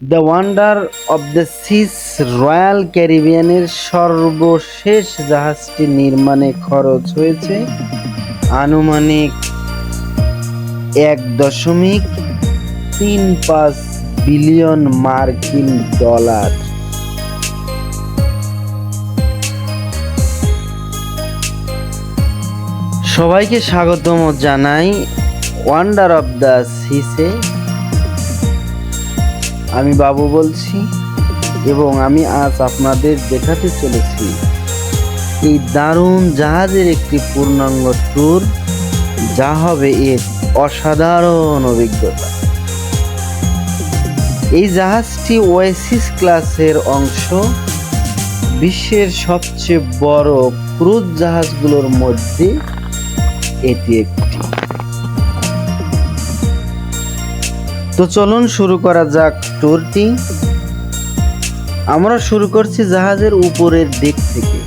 The wonder of the seas royal ক্যারিবিয়ানের সর্বশেষ জাহাজটি নির্মাণে খরচ হয়েছে আনুমানিক এক দশমিক তিন পাঁচ বিলিয়ন মার্কিন ডলার। সবাইকে স্বাগতম জানাই ওয়ান্ডার অফ দ্য সিসে। আমি বাবু বলছি এবং আমি আজ আপনাদের দেখাতে চলেছি। এই দারুণ জাহাজের একটি পূর্ণাঙ্গ ট্যুর, যা হবে এক অসাধারণ অভিজ্ঞতা। এই জাহাজটি ওয়েসিস ক্লাসের অংশ। বিশ্বের সবচেয়ে বড় ক্রুজ জাহাজগুলোর মধ্যে এটি একটি। তো চলুন শুরু করা যাক ট্যুরটি আমরা শুরু করছি জাহাজের উপরের দিক থেকে।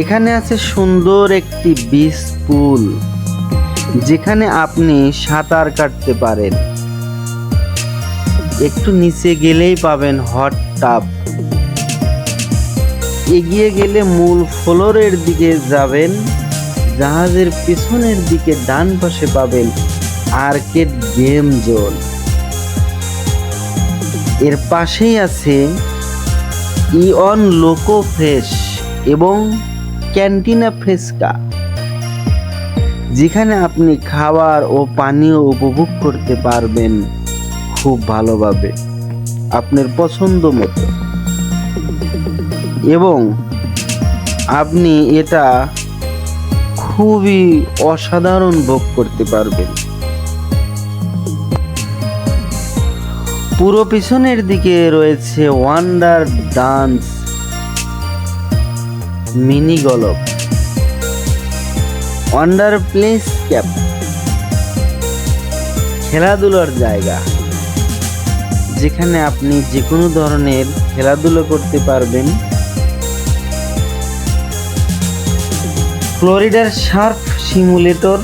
এখানে আছে সুন্দর একটি বিচ পুল যেখানে আপনি সাঁতার কাটতে পারেন। একটু নিচে গেলেই পাবেন হট টাব এগিয়ে গেলে মূল ফ্লোরের দিকে যাবেন। জাহাজের পিছনের দিকে ডান পাশে পাবেন আর্কেড গেম জোন। এর পাশেই আছে ইয়ন লোকো ফ্রেশ এবং ক্যান্টিনা ফ্রেস্কা যেখানে আপনি খাবার ও পানীয় উপভোগ করতে পারবেন খুব ভালোভাবে আপনার পছন্দ মতো। এবং আপনি এটা খুবই অসাধারণ ভোগ করতে পারবেন। পুরো পিছনের দিকে রয়েছে wonder dance mini golf wonder playscape খেলাধুলার জায়গা। যেখানে আপনি যে কোনো ধরনের খেলাধুলো করতে পারবেন। ফ্লোরিডার sharp simulator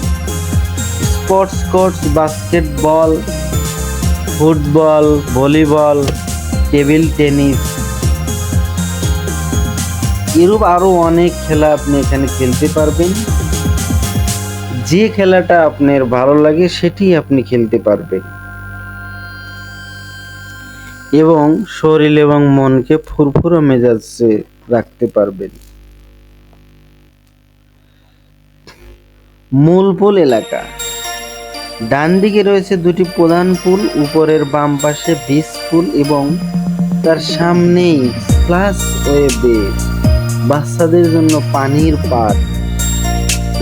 sports course basketball football, volleyball, table tennis. এরূপ আরও অনেক খেলা আপনি এখানে খেলতে পারবেন। যে খেলাটা আপনার ভালো লাগে সেটি আপনি খেলতে পারবেন। এবং শরীর এবং মনকে ফুরফুরে মেজাজে রাখতে পারবেন। মূল পুল এলাকা। ডান দিকে রয়েছে দুটি প্রধান পুল, উপরের বাম পাশে বিচ পুল এবং তার সামনেই স্প্লাশ ওয়েবে বাচ্চাদের জন্য পানির পার্ক।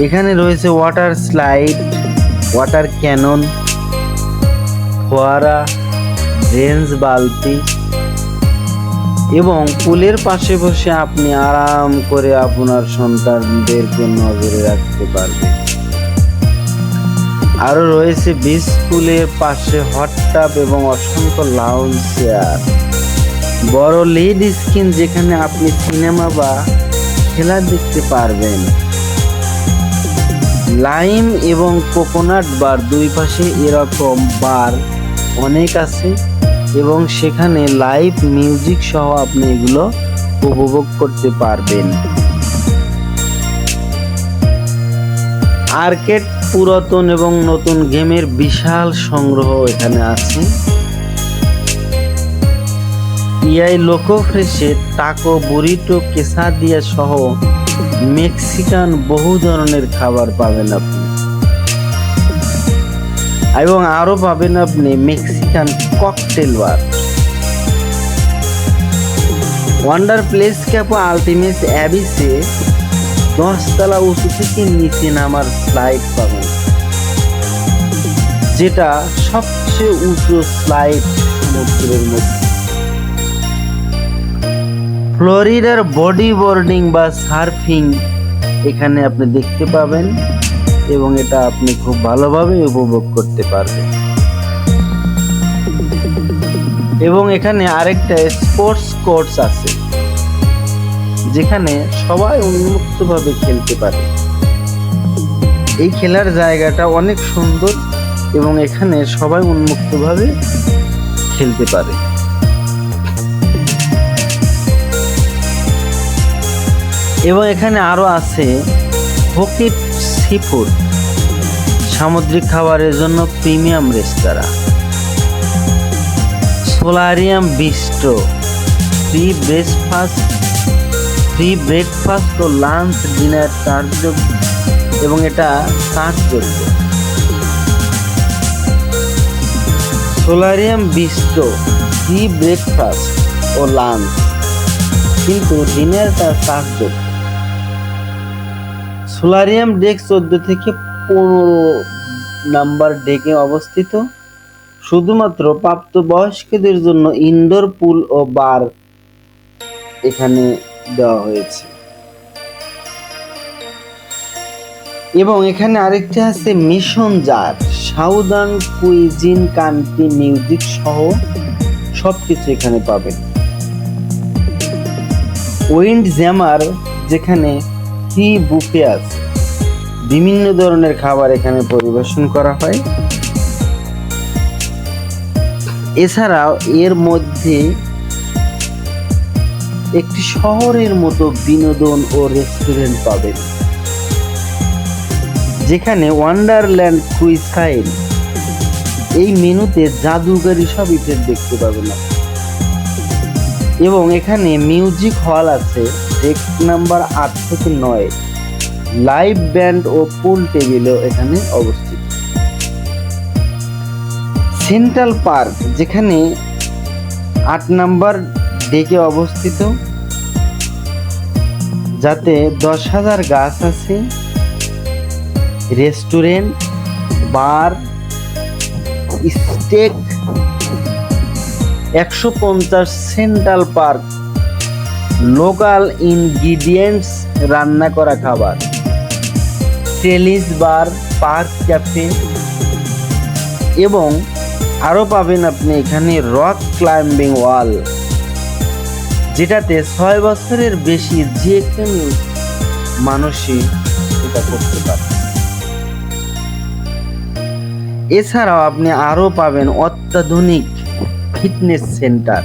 এখানে রয়েছে ওয়াটার স্লাইড ওয়াটার ক্যানন ফোয়ারা রেঞ্জ বালতি এবং পুলের পাশে বসে আপনি আরাম করে আপনার সন্তানদেরকে নজরে রাখতে পারবেন। আরও রয়েছে বিচ পুলের পাশে হট টাব এবং অসংখ্য লাউঞ্জ চেয়ার বড় লিড স্ক্রিন যেখানে আপনি সিনেমা বা খেলা দেখতে পারবেন। লাইম এবং কোকোনাট বার দুই পাশে এরকম বার অনেক আছে এবং সেখানে লাইভ মিউজিক সহ আপনি এগুলো উপভোগ করতে পারবেন। আর্কেড পুরাতন এবং নতুন গেমের বিশাল সংগ্রহ এখানে আছে। ইয়াই লোকো ফ্রেশে টাকো বুরিটো কেসাদিয়া সহ মেক্সিকান বহু ধরনের খাবার পাবেন আপনি। এবং আরও পাবেন আপনি Mexican cocktail bar wonder playscape ultimate অ্যাবিসে দশতলা উঁচু থেকে নিচে নামার স্লাইড পাবেন। যেটা সবচেয়ে উঁচু স্লাইড সমুদ্রের মধ্যে। ফ্লোরিডার বডি বোর্ডিং বা সার্ফিং এখানে আপনি দেখতে পাবেন এবং এটা আপনি খুব ভালোভাবে উপভোগ করতে পারবেন। এবং এখানে আরেকটা স্পোর্টস কোর্স আছে, যেখানে সবাই উন্মুক্তভাবে খেলতে পারে। এই খেলার জায়গাটা অনেক সুন্দর এবং এখানে সবাই উন্মুক্তভাবে খেলতে পারে। এবং এখানে আরও আছে হোকিট সি ফুড সামুদ্রিক খাবারের জন্য প্রিমিয়াম রেস্তোরাঁ, solarium bistro free breakfast free breakfast ও লাঞ্চ ডিনার চার্জযোগ্য এবং এটা চার্জযোগ্য সোলারিয়াম বিস্ট্রো ফ্রি ব্রেকফাস্ট ও লাঞ্চ। কিন্তু ডিনারটা চার্জযোগ্য সোলারিয়াম ডেক চোদ্দ থেকে পনেরো নাম্বার ডেকে অবস্থিত। শুধুমাত্র প্রাপ্তবয়স্কদের জন্য ইনডোর পুল ও বার এখানে দেওয়া হয়েছে। এবং এখানে আরেকটি আছে mission jar southern cuisine country music সহ সবকিছু এখানে পাবেন। উইন্ড জ্যামার যেখানে ফ্রি বুফে আছে, বিভিন্ন ধরনের খাবার এখানে পরিবেশন করা হয়। এছাড়াও এর মধ্যে একটি শহরের মতো বিনোদন ও রেস্টুরেন্ট পাবেন। যেখানে ওয়ান্ডারল্যান্ড কুইসাইন এই মেনুতে জাদুকারী সব ইফেক্ট দেখতে পাবেন। এবং এখানে মিউজিক হল আছে ডেস্ক নাম্বার আট থেকে নয়। লাইভ ব্যান্ড ও পুল টেবিলও এখানে অবস্থিত। সেন্ট্রাল পার্ক যেখানে আট নাম্বার ডেকে অবস্থিত। যাতে দশ হাজার গাছ আছে। রেস্টুরেন্ট, বার, স্টেক, একশো পঞ্চাশ সেন্ট্রাল পার্ক, লোকাল ইনগ্রিডিয়েন্টস, রান্না করা খাবার টেলিস বার, পার্ক ক্যাফে এবং আরও পাবেন আপনি এখানে রক ক্লাইম্বিং ওয়াল, যেটাতে ছয় বছরের বেশি যে কোনো মানুষই এটা করতে পারে এছাড়াও আপনি আরও পাবেন অত্যাধুনিক ফিটনেস সেন্টার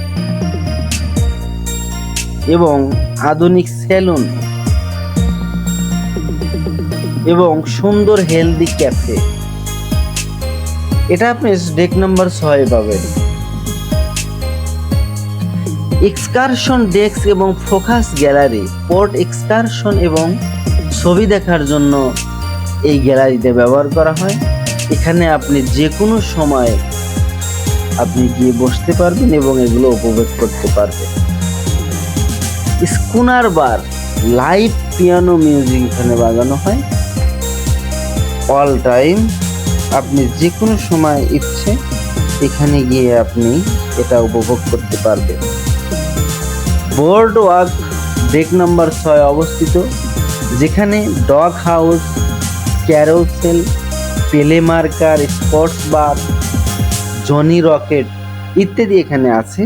এবং আধুনিক সেলুন এবং সুন্দর হেলদি ক্যাফে। এটা আপনি ডেক নাম্বার ছয় পাবেন। এক্সকারশন ডেস্ক এবং ফোকাস গ্যালারি পোর্ট এক্সকারশন এবং ছবি দেখার জন্য এই গ্যালারিতে ব্যবহার করা হয়। এখানে আপনি যে কোনো সময় আপনি গিয়ে বসতে পারবেন এবং এগুলো উপভোগ করতে পারবেন। Schooner bar live piano music এখানে বাজানো হয়। অল টাইম আপনি যে কোনো সময় ইচ্ছে এখানে গিয়ে আপনি এটা উপভোগ করতে পারবেন। বোর্ড ওয়াক ডেক নাম্বার ছয় অবস্থিত, যেখানে ডগ হাউস ক্যারোসেল পেলে marker, sports bar, Johnny rocket ইত্যাদি এখানে আছে,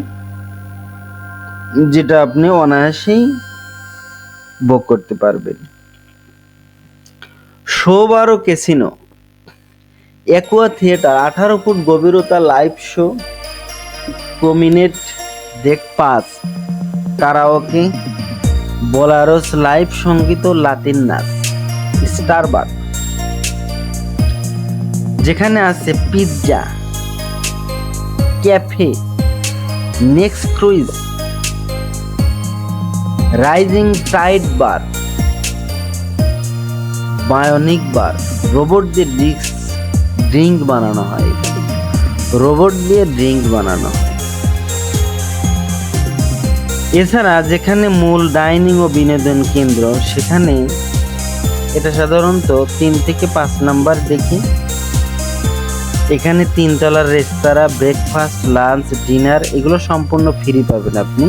যেটা আপনি অনায়াসেই ভোগ করতে পারবেন। শো বারো ক্যাসিনো। অ্যাকুয়া থিয়েটার, আঠারো ফুট গভীরতা লাইভ শো, প্রমিনেট ডেক পাস কারাওকে, বোলারোস লাইভ সংগীত ও লাতিন নাচ স্টারবাক যেখানে আছে pizza cafe next cruise rising tide bar bionic bar robot দিয়ে ডিস্ক ড্রিঙ্ক বানানো হয়। রোবট দিয়ে ড্রিঙ্ক বানানো হয়। এছাড়া যেখানে মূল ডাইনিং ও বিনোদন কেন্দ্র, সেখানে এটা সাধারণত তিন থেকে পাঁচ নাম্বার দেখি। এখানে তিনতলার রেস্তোরাঁ ব্রেকফাস্ট লাঞ্চ ডিনার এগুলো সম্পূর্ণ ফ্রি পাবেন আপনি।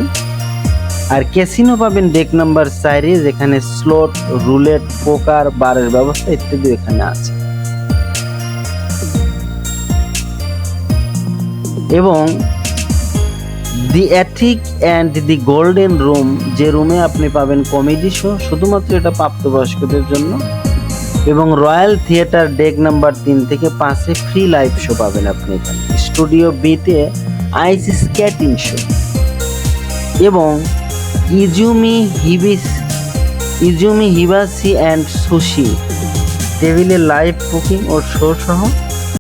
আর ক্যাসিনো পাবেন ডেক নাম্বার চারে, যেখানে স্লোট রুলেট পোকার বারের ব্যবস্থা ইত্যাদি এখানে আছে। এবং the attic and the golden room যে রুমে আপনি পাবেন কমেডি শো শুধুমাত্র এটা প্রাপ্তবয়স্কদের জন্য। এবং রয়্যাল থিয়েটার ডেক নাম্বার তিন থেকে পাঁচে ফ্রি লাইভ শো পাবেন আপনি এখানে। স্টুডিও বিতে আইস স্কেটিং শো এবং Izumi hibachi, Izumi hibachi and sushi. টেবিলে লাইভ কুকিং ও শো সহ